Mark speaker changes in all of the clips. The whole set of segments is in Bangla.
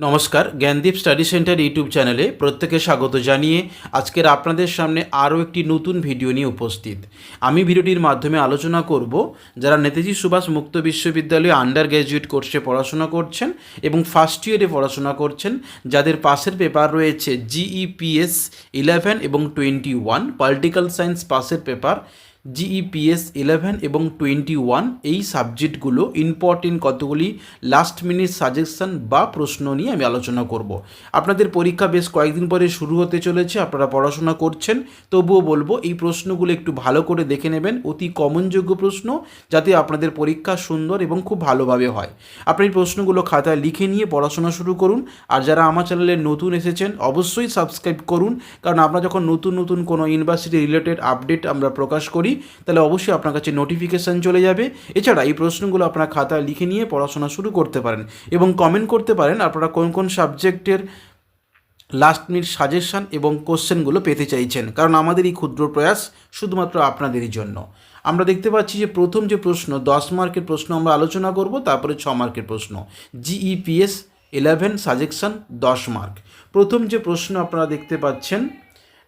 Speaker 1: নমস্কার, জ্ঞানদীপ স্টাডি সেন্টার ইউটিউব চ্যানেলে প্রত্যেকে স্বাগত জানিয়ে আজকের আপনাদের সামনে আরও একটি নতুন ভিডিও নিয়ে উপস্থিত। আমি ভিডিওটির মাধ্যমে আলোচনা করব যারা নেতাজি সুভাষ মুক্ত বিশ্ববিদ্যালয়ে আন্ডার গ্র্যাজুয়েট কোর্সে পড়াশোনা করছেন এবং ফার্স্ট ইয়ারে পড়াশোনা করছেন, যাদের পাশের পেপার রয়েছে জিইপিএস ইলেভেন এবং টোয়েন্টি ওয়ান পলিটিক্যাল সায়েন্স পাসের পেপার জিইপিএস ইলেভেন এবং টোয়েন্টি ওয়ান এই সাবজেক্টগুলো ইম্পর্টেন্ট কতগুলি লাস্ট মিনিট সাজেশন বা প্রশ্ন নিয়ে আমি আলোচনা করব। আপনাদের পরীক্ষা বেশ কয়েকদিন পরে শুরু হতে চলেছে, আপনারা পড়াশোনা করছেন, তবুও বলব এই প্রশ্নগুলো একটু ভালো করে দেখে নেবেন, অতি কমনযোগ্য প্রশ্ন, যাতে আপনাদের পরীক্ষা সুন্দর এবং খুব ভালোভাবে হয়। আপনি প্রশ্নগুলো খাতায় লিখে নিয়ে পড়াশোনা শুরু করুন, আর যারা আমার চ্যানেলে নতুন এসেছেন, অবশ্যই সাবস্ক্রাইব করুন, কারণ আমরা যখন নতুন নতুন কোনো ইউনিভার্সিটি রিলেটেড আপডেট আমরা প্রকাশ করি তাহলে অবশ্যই আপনার কাছে নোটিফিকেশান চলে যাবে। এছাড়া এই প্রশ্নগুলো আপনার খাতায় লিখে নিয়ে পড়াশোনা শুরু করতে পারেন এবং কমেন্ট করতে পারেন আপনারা কোন কোন সাবজেক্টের লাস্ট মিনিট সাজেশন এবং কোশ্চেনগুলো পেতে চাইছেন। কারণ আমাদের এই ক্ষুদ্র প্রয়াস শুধুমাত্র আপনাদেরই জন্য। আমরা দেখতে পাচ্ছি যে প্রথম যে প্রশ্ন, দশ মার্কের প্রশ্ন আমরা আলোচনা করব, তারপরে ছ মার্কের প্রশ্ন। জিইপিএস ইলেভেন সাজেকশন দশ মার্ক। প্রথম যে প্রশ্ন আপনারা দেখতে পাচ্ছেন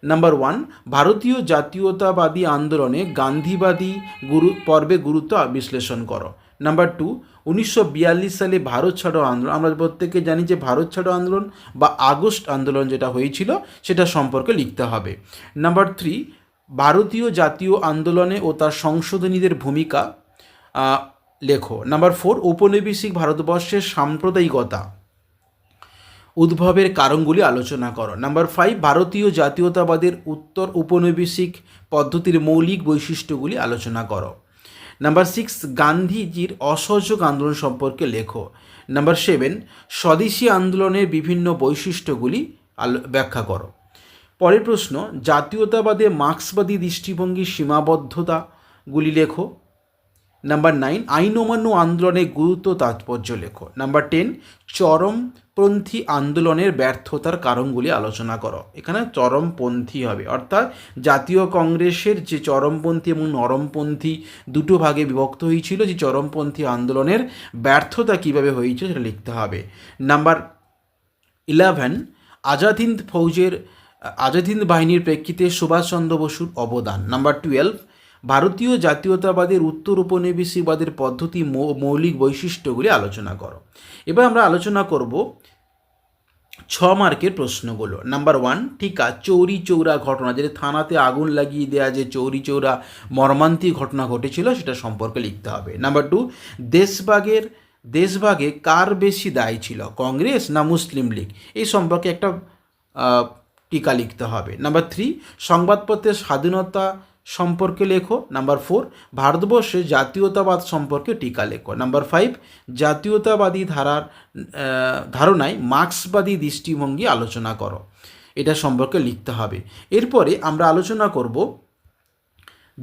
Speaker 1: নাম্বার ওয়ান ভারতীয় জাতীয়তাবাদী আন্দোলনে গান্ধীবাদী গুরু, পর্বে গুরুত্ব বিশ্লেষণ করো। নাম্বার টু উনিশশো বিয়াল্লিশ সালে ভারত ছাড়ো আন্দোলন, আমরা প্রত্যেকে জানি যে ভারত ছাড়ো আন্দোলন বা আগস্ট আন্দোলন যেটা হয়েছিল, সেটা সম্পর্কে লিখতে হবে। নাম্বার থ্রি ভারতীয় জাতীয় আন্দোলনে ও তার সংশোধনীদের ভূমিকা লেখো। নাম্বার ফোর ঔপনিবেশিক ভারতবর্ষের সাম্প্রদায়িকতা। উদ্ভবের কারণগুলি আলোচনা করো। নাম্বার ফাইভ ভারতীয় জাতীয়তাবাদের উত্তর উপনিবেশিক পদ্ধতির মৌলিক বৈশিষ্ট্যগুলি আলোচনা করো। নাম্বার সিক্স গান্ধীজির অসহযোগ আন্দোলন সম্পর্কে লেখো। নাম্বার সেভেন স্বদেশী আন্দোলনের বিভিন্ন বৈশিষ্ট্যগুলি ব্যাখ্যা করো। পরের প্রশ্ন, জাতীয়তাবাদে মার্ক্সবাদী দৃষ্টিভঙ্গির সীমাবদ্ধতাগুলি লেখো। নাম্বার নাইন আইন অমান্য আন্দোলনের গুরুত্ব তাৎপর্য লেখো নাম্বার টেন চরমপন্থী আন্দোলনের ব্যর্থতার কারণগুলি আলোচনা করো এখানে চরমপন্থী হবে। অর্থাৎ জাতীয় কংগ্রেসের যে চরমপন্থী এবং নরমপন্থী দুটো ভাগে বিভক্ত হয়েছিল, যে চরমপন্থী আন্দোলনের ব্যর্থতা কীভাবে হয়েছে সেটা লিখতে হবে। নাম্বার ইলেভেন আজাদ হিন্দ ফৌজের আজাদ হিন্দ বাহিনীর প্রেক্ষিতে সুভাষচন্দ্র বসুর অবদান। নাম্বার টুয়েলভ ভারতীয় জাতীয়তাবাদের উত্তর উপনিবেশিকবাদের পদ্ধতি মৌলিক বৈশিষ্ট্যগুলি আলোচনা করো। এবার আমরা আলোচনা করব ছ মার্কের প্রশ্নগুলো। নাম্বার ওয়ান টিকা চৌরি চৌরা ঘটনা, যেটা থানাতে আগুন লাগিয়ে দেওয়া যে চৌরি চৌরা মর্মান্তিক ঘটনা ঘটেছিল, সেটা সম্পর্কে লিখতে হবে। নাম্বার টু, দেশভাগের, দেশভাগে কার বেশি দায়ী ছিল, কংগ্রেস না মুসলিম লীগ? এই সম্পর্কে একটা টিকা লিখতে হবে। নাম্বার থ্রি, সংবাদপত্রের স্বাধীনতা সম্পর্কে লেখো। নাম্বার ফোর ভারতবর্ষে জাতীয়তাবাদ সম্পর্কে টিকা লেখো। নাম্বার ফাইভ জাতীয়তাবাদী ধারার ধারণায় মার্ক্সবাদী দৃষ্টিভঙ্গি আলোচনা করো। এটা সম্পর্কে লিখতে হবে। এরপরে আমরা আলোচনা করব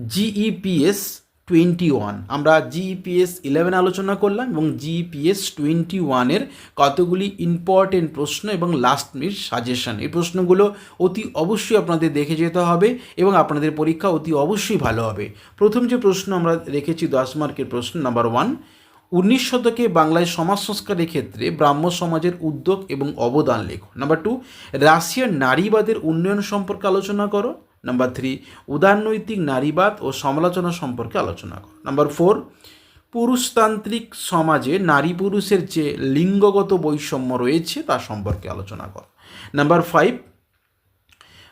Speaker 1: জিইপিএস টোয়েন্টি ওয়ান। আমরা জিপিএস ইলেভেন আলোচনা করলাম এবং জিপিএস টোয়েন্টি ওয়ানের কতগুলি ইম্পর্টেন্ট প্রশ্ন এবং লাস্ট মিনিট সাজেশন এই প্রশ্নগুলো অতি অবশ্যই আপনাদের দেখে যেতে হবে এবং আপনাদের পরীক্ষা অতি অবশ্যই ভালো হবে। প্রথম যে প্রশ্ন আমরা রেখেছি দশ মার্কের প্রশ্ন নাম্বার ওয়ান উনিশ শতকে বাংলায় সমাজ সংস্কারের ক্ষেত্রে ব্রাহ্ম সমাজের উদ্যোগ এবং অবদান লেখো। নাম্বার টু রাশিয়ার নারীবাদের উন্নয়ন সম্পর্কে আলোচনা করো। নাম্বার থ্রি উদারনৈতিক নারীবাদ ও সমালোচনা সম্পর্কে আলোচনা করো। নাম্বার ফোর পুরুষতান্ত্রিক সমাজে নারী পুরুষের যে লিঙ্গগত বৈষম্য রয়েছে তা সম্পর্কে আলোচনা করো। নাম্বার ফাইভ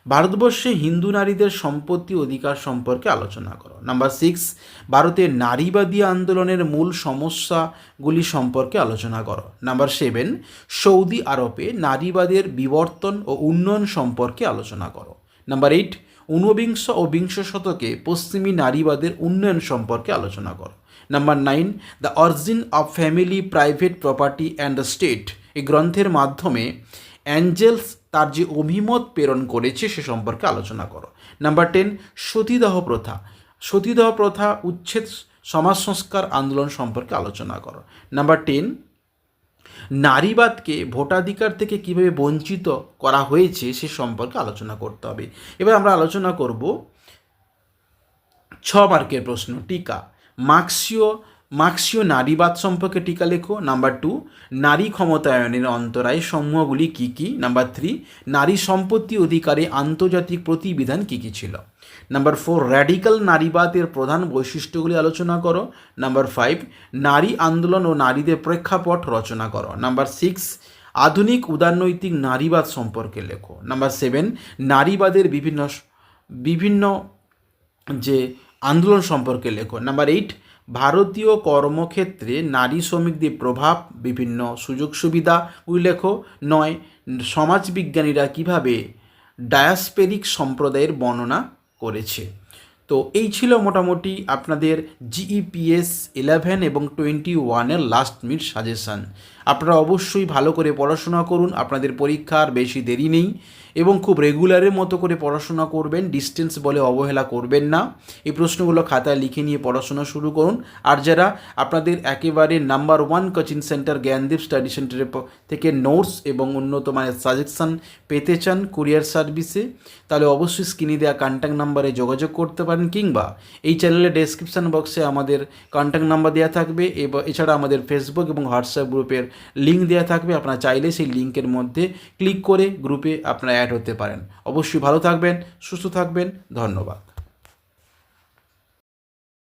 Speaker 1: ভারতবর্ষে হিন্দু নারীদের সম্পত্তি অধিকার সম্পর্কে আলোচনা করো। নাম্বার সিক্স ভারতের নারীবাদী আন্দোলনের মূল সমস্যাগুলি সম্পর্কে আলোচনা করো। নাম্বার সেভেন সৌদি আরবে নারীবাদের বিবর্তন ও উন্নয়ন সম্পর্কে আলোচনা করো। নাম্বার এইট ঊনবিংশ ও বিংশ শতকে পশ্চিমী নারীবাদের উন্নয়ন সম্পর্কে আলোচনা করো। Number nine, the origin of family, private property and state এই গ্রন্থের মাধ্যমে অ্যাঞ্জেলস তার যে অভিমত প্রেরণ করেছে সে সম্পর্কে আলোচনা করো। নাম্বার টেন, সতীদাহ প্রথা। সতীদাহ প্রথা, উচ্ছেদ, সমাজ সংস্কার আন্দোলন সম্পর্কে আলোচনা করো। নাম্বার টেন নারীবাদকে ভোটাধিকার থেকে কীভাবে বঞ্চিত করা হয়েছে সে সম্পর্কে আলোচনা করতে হবে। এবার আমরা আলোচনা করব ছ মার্কের প্রশ্ন, টিকা। মার্ক্সীয় মার্ক্সীয় নারীবাদ সম্পর্কে টিকা লেখো। নাম্বার টু, নারী ক্ষমতায়নের অন্তরায় সমূহগুলি কী কী? নাম্বার থ্রি, নারী সম্পত্তি অধিকারে আন্তর্জাতিক প্রতিবিধান কী কী ছিল? নাম্বার ফোর, র্যাডিক্যাল নারীবাদের প্রধান বৈশিষ্ট্যগুলি আলোচনা করো। নাম্বার ফাইভ, নারী আন্দোলন ও নারীদের প্রেক্ষাপট রচনা করো। নাম্বার সিক্স, আধুনিক উদারনৈতিক নারীবাদ সম্পর্কে লেখো। নাম্বার সেভেন, নারীবাদের বিভিন্ন বিভিন্ন যে আন্দোলন সম্পর্কে লেখো। নাম্বার এইট ভারতীয় কর্মক্ষেত্রে নারী শ্রমিকদের প্রভাব, বিভিন্ন সুযোগ সুবিধা উল্লেখ নয়, সমাজবিজ্ঞানীরা কীভাবে ডায়াসপেরিক সম্প্রদায়ের বর্ণনা করেছে? তো এই ছিল মোটামুটি আপনাদের জিইপিএস ইলেভেন এবং টোয়েন্টি ওয়ানের লাস্ট মিনিট সাজেশান আপনারা অবশ্যই ভালো করে পড়াশোনা করুন, আপনাদের পরীক্ষার বেশি দেরি নেই এবং খুব রেগুলারের মতো করে পড়াশোনা করবেন ডিস্টেন্স বলে অবহেলা করবেন না। এই প্রশ্নগুলো খাতায় লিখে নিয়ে পড়াশোনা শুরু করুন। আর যারা আপনাদের একেবারে number one coaching center Gyandeep study সেন্টারের থেকে নোটস এবং উন্নত মানের সাজেশান পেতে চান কুরিয়ার সার্ভিসে তাহলে অবশ্যই স্ক্রিনে দেওয়া কন্ট্যাক্ট নাম্বারে যোগাযোগ করতে পারেন কিংবা এই চ্যানেলের ডেসক্রিপশন বক্সে আমাদের কন্ট্যাক্ট নাম্বার দেওয়া থাকবে। এবং এছাড়া আমাদের ফেসবুক এবং হোয়াটসঅ্যাপ গ্রুপের লিঙ্ক দেওয়া থাকবে, আপনারা চাইলে সেই লিঙ্কের মধ্যে ক্লিক করে গ্রুপে আপনারা অ্যাড হতে পারেন। অবশ্যই ভালো থাকবেন, সুস্থ থাকবেন, ধন্যবাদ।